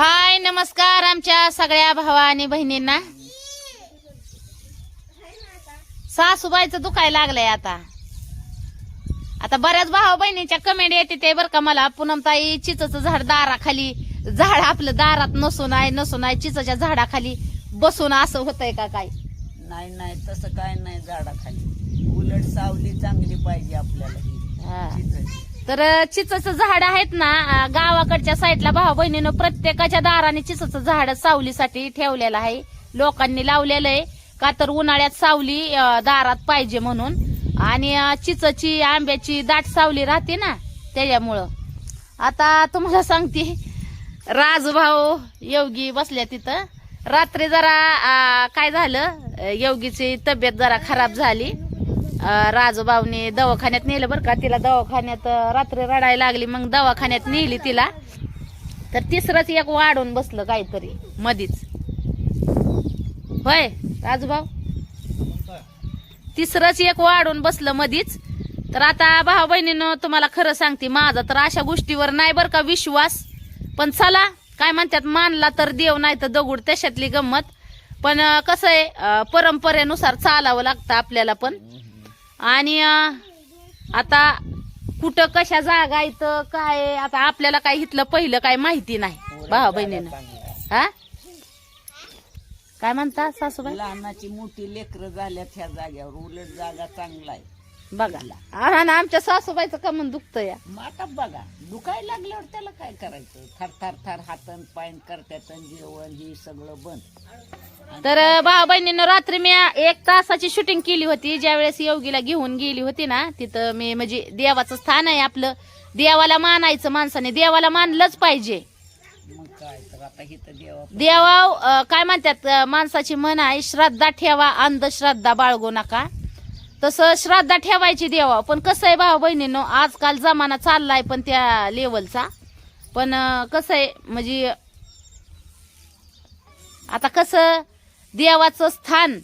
हाय नमस्कार आमच्या सगळ्या भावा आणि बहिणींना. सासूबाईचं दुखायला लागलंय आता. आता बऱ्याच भावा बहिणीच्या कमेंट येते ते बरं का मला. पूनमताई चिचचं झाड दाराखाली. झाड आपलं दारात नसून आहे नसून आहे चिचच्या झाडाखाली बसून असं होतंय का काय? नाही नाही तसं काय नाही झाडाखाली. उलट सावली चांगली पाहिजे आपल्याला ही. चिंचेची. तर चिचचं झाड आहेत ना गावाकडच्या साईडला भाऊ बहिणीनं प्रत्येकाच्या दाराने चिचचं झाड सावलीसाठी ठेवलेलं आहे. लोकांनी लावलेलं आहे. का तर उन्हाळ्यात सावली दारात पाहिजे म्हणून. आणि चिचची आंब्याची दाट सावली राहते ना त्याच्यामुळं. आता तुम्हाला सांगते राजभाऊ योगी बसल्या तिथं. रात्री जरा काय झालं? योगीची तब्येत जरा खराब झाली. अं, दवाखान्यात नेलं बरं का. तिला दवाखान्यात रात्री रडायला लागली मग दवाखान्यात नेली तिला. तर तिसरंच एक वाढून बसलं काहीतरी मधीच. होय राजूभाऊ तिसरंच एक वाढून बसलं मधीच. तर आता भाऊ बहिणीनं तुम्हाला खरं सांगते माझा तर अशा गोष्टीवर नाही बरं का विश्वास. पण चला काय म्हणतात मानला तर देव नाही तर दगुड त्याच्यातली गंमत. पण कसं आहे परंपरेनुसार चालावं लागतं आपल्याला पण. आणि आता कुठं कशा जागा इथं काय आता आपल्याला काय इथलं पहिलं काय माहिती नाही. भावा बहिणीनं. हा? काय म्हणता सासूबाई? लहानाची मोठी लेकरं झाल्यात ह्या जाग्यावर. उलट जागा चांगला आहे. बघा. हा ना आमच्या सासूबाईचं का म्हणून दुखतं या मग आता बघा. दुखायला लागल्यावर त्याला काय करायचं? थर थर थर हातन पायन करतात जेवण ही सगळं बंद. तर भाऊ बहिणीनं रात्री मी एक तासाची शूटिंग केली होती. ज्यावेळेस योगीला घेऊन गेली होती ना तिथं मी म्हणजे देवाचं स्थान आहे आपलं. देवाला मानायचं माणसाने देवाला मानलंच पाहिजे. देवा काय म्हणतात माणसाची म्हण आहे श्रद्धा ठेवा अंधश्रद्धा बाळगू नका. तसं श्रद्धा ठेवायची देवा. पण कसं आहे भाऊ बहिणीनं आजकाल जमाना चाललाय पण त्या लेवलचा पण कसं आहे म्हणजे आता कसं देवाचं स्थान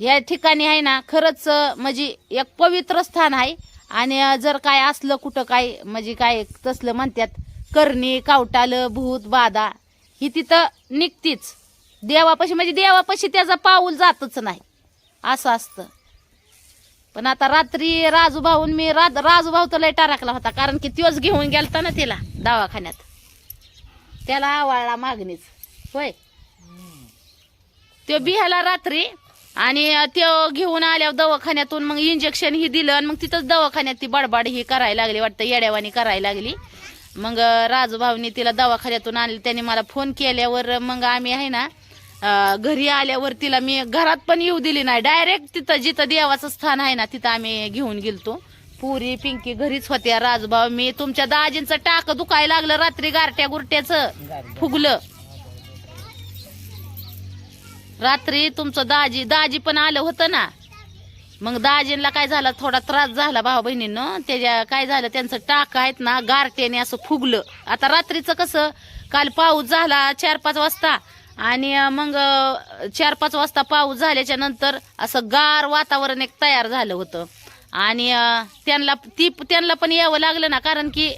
या ठिकाणी आहे ना खरंच म्हणजे एक पवित्र स्थान आहे. आणि जर काय असलं कुठं काय म्हणजे काय तसलं म्हणतात करणी कावटालं भूत बाधा ही तिथं निघतीच. देवापाशी म्हणजे देवापाशी त्याचा पाऊल जातच नाही. असं असतं. पण आता रात्री राजूभाऊन मी राज राजूभाऊ तर लय टाराकला होता कारण की तोच घेऊन गेलता ना तिला दवाखान्यात. त्याला आवळला मागणीच. होय? तो बिहाला रात्री आणि तो घेऊन आल्यावर दवाखान्यातून मग इंजेक्शन ही दिलं आणि मग तिथंच दवाखान्यात ती बडबड ही करायला लागली वाटतं येड्यावानी करायला लागली. मग राजूभाऊनी तिला दवाखान्यातून आणली त्यांनी मला फोन केल्यावर मग आम्ही आहे ना घरी आल्यावर तिला मी घरात पण येऊ दिली नाही. डायरेक्ट तिथं जिथं देवाचं स्थान आहे ना तिथं आम्ही घेऊन गेलतो. पुरी पिंकी घरीच होत्या राजभाऊ मी तुमच्या दाजींचं टाक दुखायला लागलं रात्री गारट्या गुरट्याचं फुगलं. रात्री तुमचं दाजी दाजी पण आलं होतं ना. मग दाजींना काय झालं थोडा त्रास झाला भाऊ बहिणीनं. त्याच्या काय झालं त्यांचं टाक आहेत ना गारट्याने असं फुगलं. आता रात्रीचं कसं काल पाऊस झाला चार पाच वाजता. आणि मग चार पाच वाजता पाऊस झाल्याच्यानंतर असं गार वातावरण एक तयार झालं होतं. आणि त्यांना ती त्यांना पण यावं लागलं ना कारण की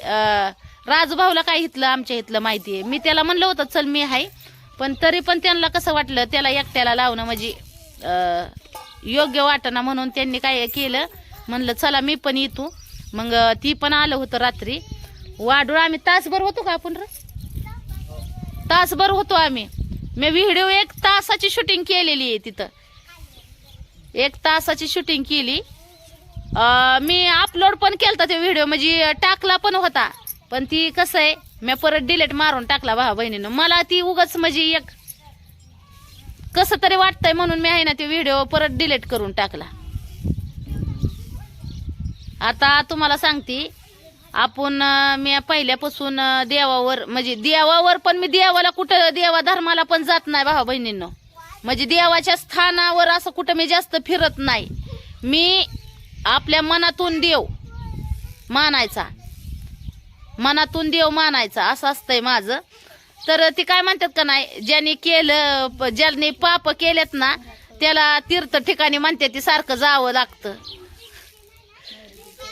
राजभाऊला काय इथलं आमच्या इथलं माहिती आहे. मी त्याला म्हणलं होतं चल मी आहे. पण तरी पण त्यांना कसं वाटलं त्याला एकट्याला लावणं म्हणजे योग्य वाटणं म्हणून त्यांनी काय केलं. म्हणलं चला मी पण येतो. मग ती पण आलं होतं रात्री. वाढूळ आम्ही तासभर होतो का आपण तासभर होतो आम्ही. मी व्हिडिओ एक तासाची शूटिंग केलेली आहे तिथं. एक तासाची शूटिंग केली. मी अपलोड पण केलता ते व्हिडिओ म्हणजे टाकला पण होता. पण ती कसं आहे मी परत डिलेट मारून टाकला भावा बहिणीनं. मला ती उगाच म्हणजे एक कसं तरी वाटतंय म्हणून मी आहे ना ते व्हिडिओ परत डिलीट करून टाकला. आता तुम्हाला सांगते आपण मी पहिल्यापासून देवावर म्हणजे देवावर पण मी देवाला कुठं देवा धर्माला पण जात नाही भावा बहिणींनो. म्हणजे देवाच्या स्थानावर असं कुठं मी जास्त फिरत नाही. मी आपल्या मनातून देव मानायचा. मनातून देव मानायचा असं असतंय माझं. तर ती काय म्हणतात का नाही ज्याने केलं प- ज्याने पाप केलेत ना त्याला तीर्थ ठिकाणी म्हणते ती सारखं जावं लागतं.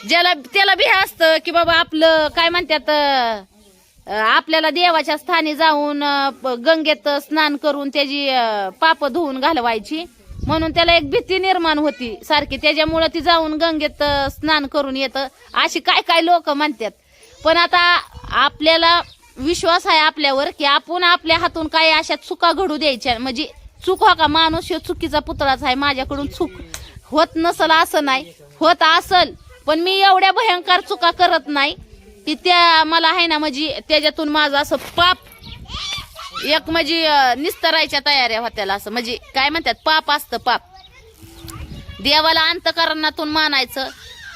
ज्याला त्याला बी असतं की बाबा आपलं काय म्हणतात आपल्याला देवाच्या स्थानी जाऊन प- गंगेत स्नान करून त्याची पाप धुवून घालवायची. म्हणून त्याला एक भीती निर्माण होती सारखी. त्याच्यामुळं ती जाऊन गंगेत स्नान करून येतं. अशी काय काय लोक म्हणतात. पण आता आपल्याला विश्वास आहे आपल्यावर की आपण आपल्या हातून काही अशा चुका घडू द्यायच्या. म्हणजे चूक हो का? माणूस हे चुकीचा पुतळाच आहे. माझ्याकडून चूक होत नसल असं नाही. होत असल पण मी एवढ्या भयंकर चुका करत नाही की त्या मला आहे ना म्हणजे त्याच्यातून माझं असं पाप एक म्हणजे निस्तरायच्या तयाऱ्या होत्याला असं. म्हणजे काय म्हणतात? पाप असतं पाप. देवाला अंतकरणातून मानायचं.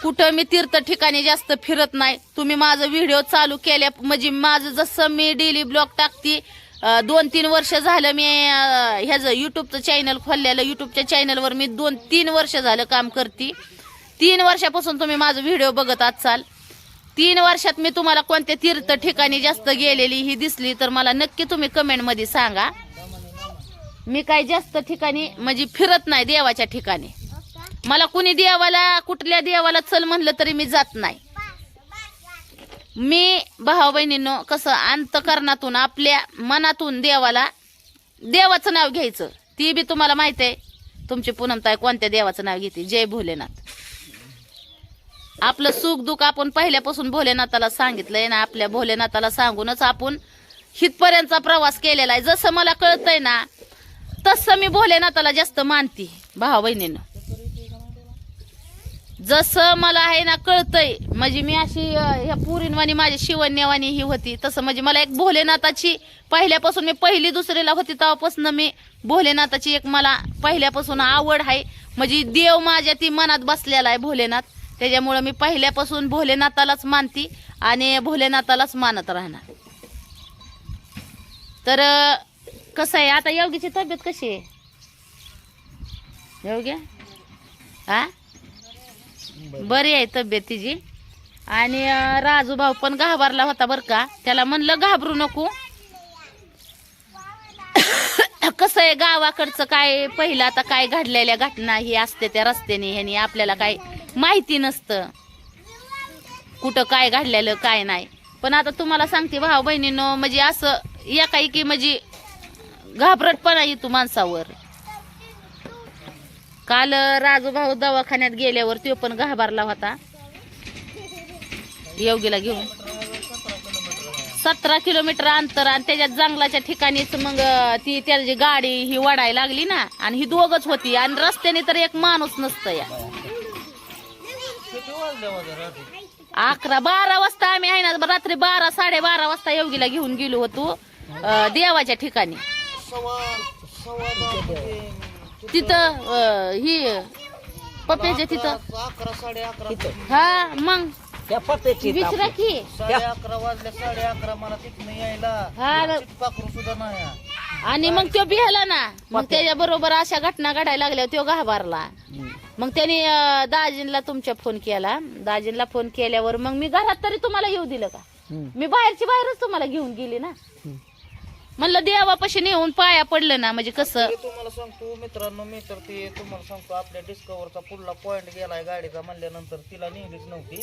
कुठं मी तीर्थ ठिकाणी जास्त फिरत नाही. तुम्ही माझं व्हिडिओ चालू केल्या म्हणजे माझं जसं मी डेली ब्लॉग टाकते दोन तीन वर्ष झालं मी ह्याचं युट्यूबचं चॅनल खोललेलं. युट्यूबच्या चॅनलवर मी दोन तीन वर्ष झालं काम करते. तीन वर्षापासून तुम्ही माझं व्हिडिओ बघत असाल. तीन वर्षात मी तुम्हाला कोणत्या तीर्थ ठिकाणी जास्त गेलेली ही दिसली तर मला नक्की तुम्ही कमेंटमध्ये सांगा. मी काय जास्त ठिकाणी म्हणजे फिरत नाही देवाच्या ठिकाणी. मला कुणी देवाला कुठल्या देवाला चल म्हणलं तरी मी जात नाही. मी भाऊ बहिणीनं कसं अंतकरणातून आपल्या मनातून देवाला देवाचं नाव घ्यायचं. ती बी तुम्हाला माहीत आहे. तुमची पूनमताई कोणत्या देवाचं नाव घेते? जय भोलेनाथ. आपलं सुख दुःख आपण पहिल्यापासून भोलेनाथाला सांगितलंय ना आपल्या भोलेनाथाला सांगूनच आपण हितपर्यंतचा प्रवास केलेला आहे. जसं मला कळतंय ना तसं मी भोलेनाथाला जास्त मानते भाऊ बहिणीनं. जसं मला आहे ना कळतंय. म्हणजे मी अशी ह्या पुरीनवाणी माझी शिवण्यवाणी ही होती. तसं म्हणजे मला एक भोलेनाथाची पहिल्यापासून मी पहिली दुसरीला होती तेव्हापासून मी भोलेनाथाची एक मला पहिल्यापासून आवड आहे. म्हणजे देव माझ्या ती मनात बसलेला आहे भोलेनाथ. त्याच्यामुळं मी पहिल्यापासून भोलेनाथालाच मानती आणि भोलेनाथालाच मानत राहणार. तर कसं आहे? आता योगीची तब्येत कशी आहे? योग्य? हा बरी. आहे तब्येत तिची. आणि राजू भाऊ पण घाबरला होता बर का. त्याला म्हणलं घाबरू नको. कसं आहे गावाकडचं काय पहिलं आता काय घडलेल्या घटना ही असते त्या रस्त्याने ह्यानी आपल्याला काय माहिती नसतं. कुठं काय घडलेलं काय नाही. पण आता तुम्हाला सांगते भाऊ बहिणीनं म्हणजे असं एकाएकी म्हणजे घाबरटपणा येतो माणसावर. काल राजू भाऊ दवाखान्यात गेल्यावर तो पण घाबरला होता. योगीला घेऊन. सतरा किलोमीटर अंतर आणि त्याच्यात जंगलाच्या ठिकाणीच मग ती त्याची गाडी ही वडायला लागली ना आणि ही दोघच होती आणि रस्त्याने तर एक माणूस नसतं या. अकरा बारा वाजता आम्ही आहे ना रात्री बारा साडेबारा वाजता योगीला घेऊन गेलो होतो देवाच्या ठिकाणी. तिथं अं, ही पप्याच्या तिथं. अकरा साडे अकरा. हा मग. त्या पप्याची विचारा की. साडे अकरा वाजले साडे अकरा मला तिथनं यायला. हा. पाखरू सुद्धा नाही. आणि मग तो बिहला ना. मग त्याच्या बरोबर अशा घटना घडायला लागल्या तो घाबरला. मग त्याने अं, दाजींला तुमच्या फोन केला. दाजींला फोन केल्यावर मग मी घरात तरी तुम्हाला येऊ दिलं का? मी बाहेरची बाहेरच तुम्हाला घेऊन गेली ना. म्हणलं देवापाशी नेऊन पाया पडलं ना म्हणजे कसं? तुम्हाला सांगतो मित्रांनो मी तर ते तुम्हाला सांगतो आपल्या डिस्कवरचा पुढला पॉइंट गेलाय गाडीचा म्हणल्यानंतर तिला नेलीच नव्हती.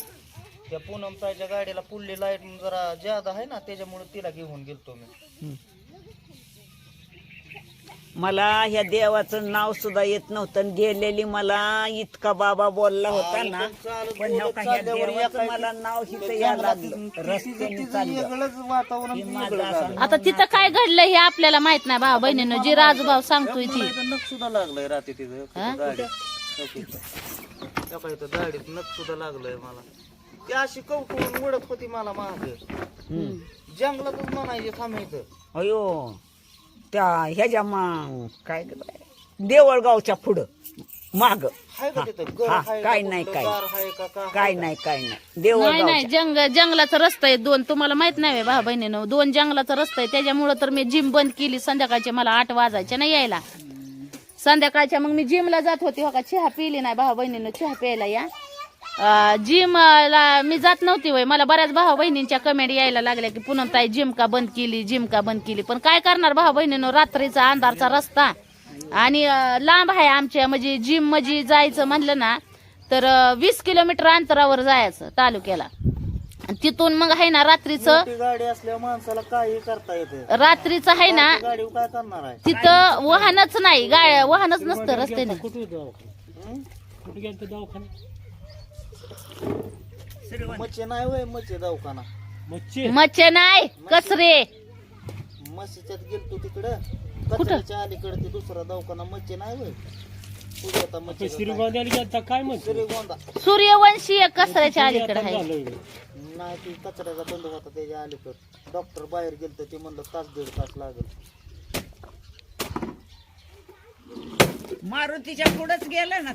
त्या पूनम ताईच्या गाडीला पुढली लाइट जरा ज्यादा आहे ना त्याच्यामुळे तिला घेऊन गेलतो मी. मला ह्या देवाचं नाव सुद्धा येत नव्हतं. आणि गेलेली मला इतका बाबा बोलला होता ना पण का ह्या देवाचं मला नाव हिथं लागलं. रस्त्याने चाललं. हे माझं असं. आता तिथं काय घडलं हे आपल्याला माहीत नाही भाऊ बहिणीनं. जी राजूभाऊ सांगतोय ती. नख सुद्धा लागलंय रात्री तिथं. हा? गाडीत. नख सुद्धा लागलंय मला. ती अशी कवकवून उडत होती मला माग. जंगलातच म्हणायचे थांब इथं. अयो. त्या ह्याच्या मा काय ग देवळगावच्या पुढं माग. हाय का तिथं? घर हा, हाय का काय नाही, कुठलं काय. दार हाय का का काय नाही काय नाही. नाही नाही देवळगाव जंग जंगलाचा रस्ता आहे दोन. तुम्हाला माहीत नाही भाऊ बहिणीनं दोन जंगलाचा रस्ता आहे. त्याच्यामुळं तर मी जिम बंद केली. संध्याकाळचे मला आठ वाजायचे नाही यायला. संध्याकाळच्या मग मी जिमला जात होती. हो का? चहा पिली नाही. भाऊ बहिणीनं चहा प्यायला या. जिमला मी जात नव्हती वय. मला बऱ्याच भाऊ बहिणींच्या कमेंट यायला लागल्या की पुन्हा ताई जिम का बंद केली? जिम का बंद केली? पण काय करणार भाऊ बहिणीनं? रात्रीचा अंधारचा रस्ता. आणि लांब आहे आमच्या म्हणजे जिममध्ये जायचं म्हणलं ना तर वीस किलोमीटर अंतरावर जायचं तालुक्याला. तिथून मग आहे ना रात्रीचं गाडी असल्यावर माणसाला काही करता येते रात्रीचं आहे ना गाडी काय करणार आहे? तिथं वाहनच नाही गाय वाहनच नसतं रस्त्याने. हं? मच्छी नाही वय मच्छी दवाखाना. मच्छे. नाही कसरे. मच्छीच्यात गेलतो तिकडं. कचऱ्याच्या अलीकडे ते दुसरा दवाखाना मच्छी नाही वय. तुझ्या आता मच्छी श्रीगोंदा सूर्यवंशी कसऱ्याच्या अलीकडे आहे. नाही ती कचऱ्याचा बंद होता त्याच्या अलीकडे. डॉक्टर बाहेर गेलतो ते म्हणलं तास दीड तास लागेल. मारुतीच्या पुढंच गेलं ना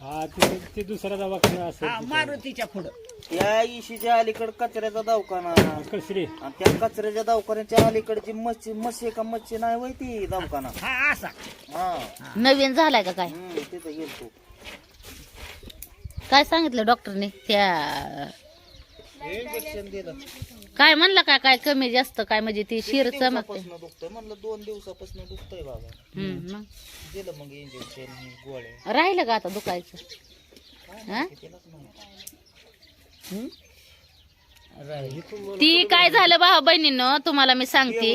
तू ते दुसरा दवाखाना हा मारुतीच्या पुढं. त्या इशीच्या अलीकडे कचऱ्याचा दवाखाना. कसरे आणि त्या कचऱ्याच्या दवाखान्याच्या अलीकडची मच्छी मच्छी का मच्छी नाही वय ती दवाखाना. हा असा. हा. नवीन झालाय का काय? हम्म, तिथं गेलतो. काय सांगितलं डॉक्टरने त्या इंजेक्शन दिलं काय म्हणलं काय काय कमी जास्त? काय म्हणजे ती शिर चमकते? दिवसापासून दुखतंय? म्हणलं दोन दिवसापासून दुखतंय बाबा. हम्म, मग. दिलं मग इंजेक्शन गोळ्या. राहिलं का आता दुखायचं? हा? तिलाच ती काय झालं भाऊ बहिणीनं? तुम्हाला मी सांगते.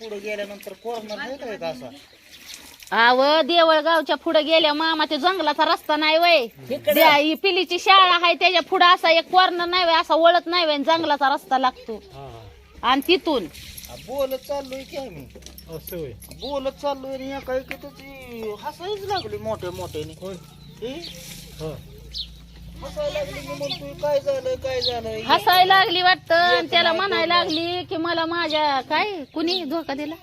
पुढे गेल्यानंतर कोरोना नाही असा? आव देवळगावच्या पुढे गेल्या मामा ते जंगलाचा रस्ता नाही वय. त्या- ही पिलीची शाळा आहे त्याच्या पुढे असा एक कॉर्नर नाही वय असा वळत नाही वय जंगलाचा रस्ता लागतो. हा आणि तिथून. बोलत चाललोय की आम्ही. असं होय. बोलत चाललोय आणि या काही की त्याची हसायच लागली मोठ्या मोठ्याने. होय. हे? हा. हसायला लागली मी म्हणतोय काय झालं काय झालं? हसायला लागली वाटतं आणि त्याला म्हणायला लागली की मला माझ्या काय? कुणी धोका दिला?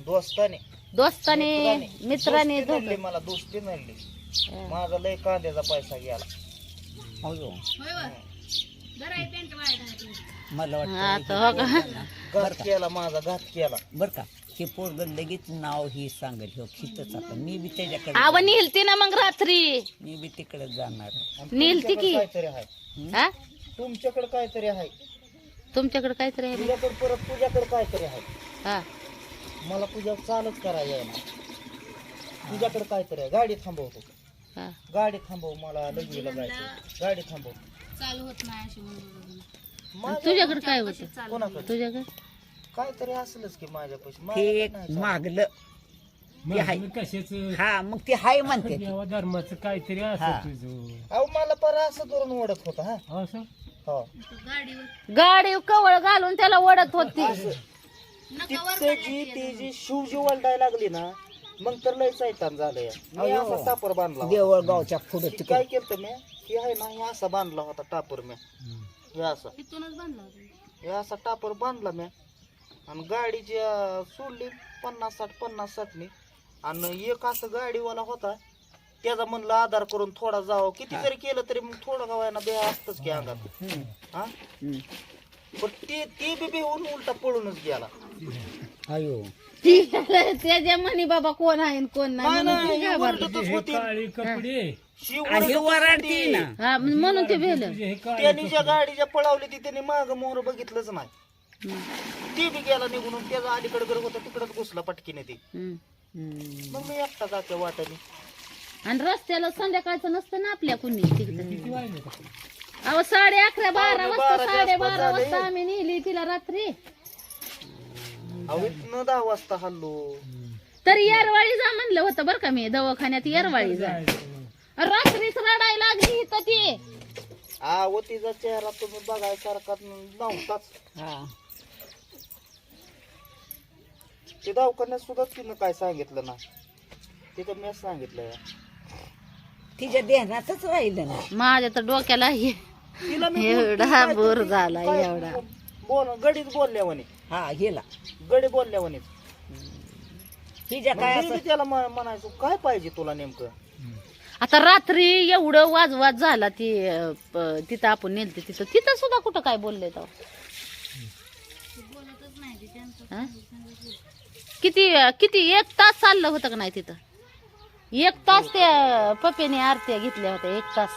दोस्ताने. दोस्ताने मित्राने. धोका. मला दोस्ती नडली. माझा लय कांद्याचा पैसा गेला. अयो मला आता हो घात केला माझा घात केला. बर का? हे पोरग लगेच नाव ही सांगत हो खितच आता मी बी त्याच्याकडे आव निलती ना मग रात्री. मी बी तिकडे जाणार. नीलती की? तुमच्याकडे काहीतरी आहे. हा? तुमच्याकडे काहीतरी आहे. तुमच्याकडे काहीतरी आहे? परत तुझ्याकडे काहीतरी आहे. हा. मला तुझ्या चालच करायला आहे तुझ्याकडे काहीतरी आहे? गाडी थांबवतो हा. गाडी थांबव मला लगवीला जायचं गाडी थांबव. माझ्या- तुझ्याकडे काय होत? कोणाकडे? तुझ्याकडे? काहीतरी असलंच की माझ्यापाशी. ते माझ्याकडे एक नाही. मागलं. ते हाय. कशाच? हा मग ते हाय म्हणते. देवा धर्माचं काहीतरी हा. असं तुझं. अहो मला पर असं करून ओढत होता हा. असं? हो. गाडी कवळ घालून त्याला ओढत होती. त्याची ती जी शिव जी वलडायला लागली ना मग तर लय सैतान झालं. या मी अयो. असा टापर बांधला होता. देवळगावच्या पुढे काय केलं मी? हे आहे ना हे असा बांधला होता टापर मी. हे असा. हे असा टापर बांधला मी. आणि गाडीची अं, सोडली पन्नास साठ पन्नास साठनी. आणि एक असं गाडीवाला होता. त्याचा म्हणलं आधार करून थोडा जावं. किती जरी केलं तरी मग थोडं गावायला बे असतच की अंगात. हा? पण ते ते बी बेहून उलटा पळूनच गेला. अयो त्याच्या म्हणी बाबा कोण आहे आणि कोण नाही म्हणून नाही, ते हे काळी कपडे आणि ओरडतच वराडती ना हा म्हणून ते भेल तुझे हे काळी त्यांनी ज्या गाडीच्या पळावली ती त्यांनी माग मोहर बघितलंच नाही ती बी गेला निघून आणि त्याचा अलीकडे घर होता तिकडच घुसला पटकीने ती मग मी एकटा जाते वाटाने आणि रस्त्याला संध्याकाळचं नसतं ना आपल्या कुणी तिकडं किती का? अहो साडे अकरा बारा वाजता साडे बारा वाजता आम्ही नेली तिला रात्री अहो इथनं दहा वाजता हल्लो. तरी येरवाळी जा म्हणलं होतं बरं का मी दवाखान्यात येरवाळी जा. रात्रीच रडायला लागली इथं ती. अहो तिचा चेहरा तुम्ही बघायसारखा नव्हताच. हा. ते दवाखान्यात सुद्धा तिनं काय सांगितलं ना तिथं मी सांगितलं तिच्या देहनातच राहिलं ना माझ्या तर डोक्याला हे तिला मी एवढा बोर झाला काय- एवढा. बोल गडीत बोलल्या म्हणे. हा गेला. गडी बोलल्या म्हणे. तिच्या काय मी असं त्याला म्हणायचो काय पाहिजे तुला नेमकं? आता रात्री एवढं वाजवाज झाला ती अं, प- तिथं आपण नेलते तिथं. तिथं सुद्धा कुठं काय बोलले तर किती किती एक तास चाललं होतं का नाही तिथं? एक तास त्या पप्पेने आरत्या घेतल्या होत्या एक तास.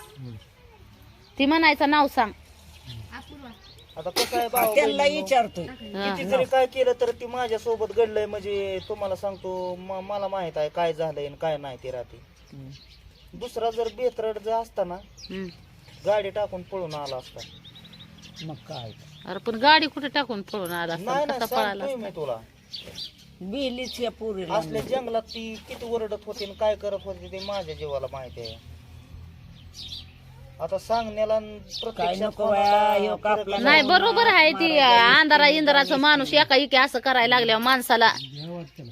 ती म्हणायचं नाव सांग. आता कसं आहे भाऊ त्यांना बहिणींनो, विचारतोय. हा. किती जरी काय केलं तर ती माझ्या सोबत घडलंय म्हणजे तुम्हाला सांगतो म- मला माहीत आहे काय झालंय आणि काय नाही ते राहते दुसरा जर बेतरड जर असता ना हम्म. गाडी टाकून पळून आला असता. मग काय? अरे पण गाडी कुठे टाकून पळून आला असता? नाही नाही कसा पळाला सांगतोय मी असता? तुला. बिलीच या पुरीला असल्या जंगलात ती किती ओरडत होती आणि काय करत होती ते माझ्या जीवाला माहिती आहे. आता सांगण्याला आणि काय प्रत्यक्षात नको कोणाला बाया, ह्यो फरक कापला नाही. नाही. बरोबर आहे ती अंधारा इंदराचं माणूस एका इके असं करायला लागल्यावर माणसाला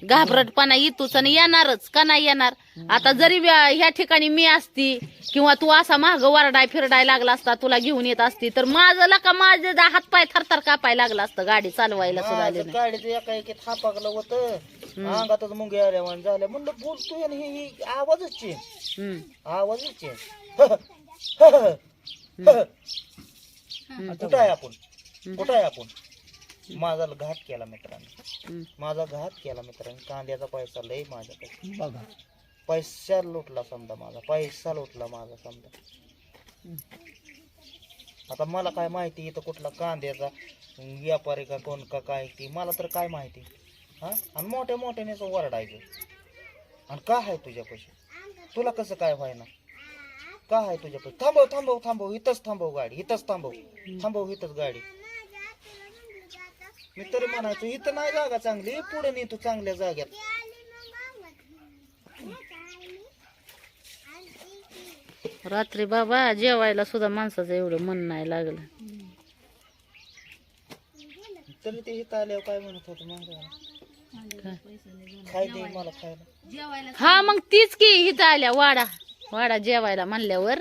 घाबरटपणा येतोच आणि येणारच का नाही येणार? आता जरी व्या- ह्या ठिकाणी मी असती किंवा तू असा माग वरडाय फिरडाय लागला असता तुला घेऊन येत असती तर माझं का माझं हात पाय थरथर कापाय लागला असतं गाडी चालवायला सुद्धा आली माझं नाही. गाडीचं एका होतं. अंगातच मुंगे आल्या म्हणून झाल्या. म्हणलं बोलतोय आणि ही ही आवाजच चेंज हम्म. आवाजच चेंज कुठं आहे आपण? कुठं आहे आपण? माझा घात केला मित्रांनी. माझा घात केला मित्रांनी. कांद्याचा पैसा लय माझ्याकडे. बघा. पैसा लुटला समजा माझा. पैसा लुटला माझा समजा. आता मला काय माहिती इथं कुठला कांद्याचा व्यापारी का कोण का काय ती? मला तर काय माहिती? हा? आणि मोठ्या मोठ्याने वरडायचं आणि काय आहे तुझ्यापाशी? तुला कसं काय व्हायना? काय आहे तुझ्यापाशी थांबव थांबव थांबव. इथंच थांबव गाडी इथंच थांबव. थांबव इथंच गाडी. मी तरी म्हणायचो इथं नाही जागा चांगली पुढे नाही तू चांगल्या जाग्यात. रात्री बाबा जेवायला सुद्धा माणसाचं एवढं मन नाही लागलं. तरी ते इथं आल्यावर काय म्हणत होतं दे मला खायला. हा मग तीच की इथं आल्या वाडा. वाडा जेवायला म्हणल्यावर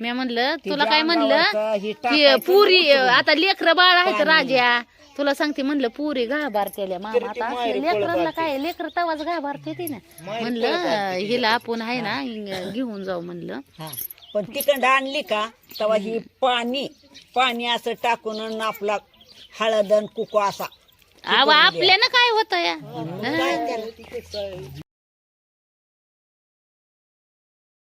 मी म्हणलं तुला काय म्हणलं? पुरी आता लेकर बाळ आहेत राजा. तुला सांगते म्हणलं पुरी घाबारतेल्या मामा आता. लेकरांना. काय लेकर तवाच घाबारते ती ना. म्हणलं हिला आपण आहे ना घेऊन जाऊ म्हणलं. पण तिकडं आणली का तेव्हा ही पाणी पाणी असं टाकून आपला हळद कुको असा. अहो आपल्यानं काय होत या?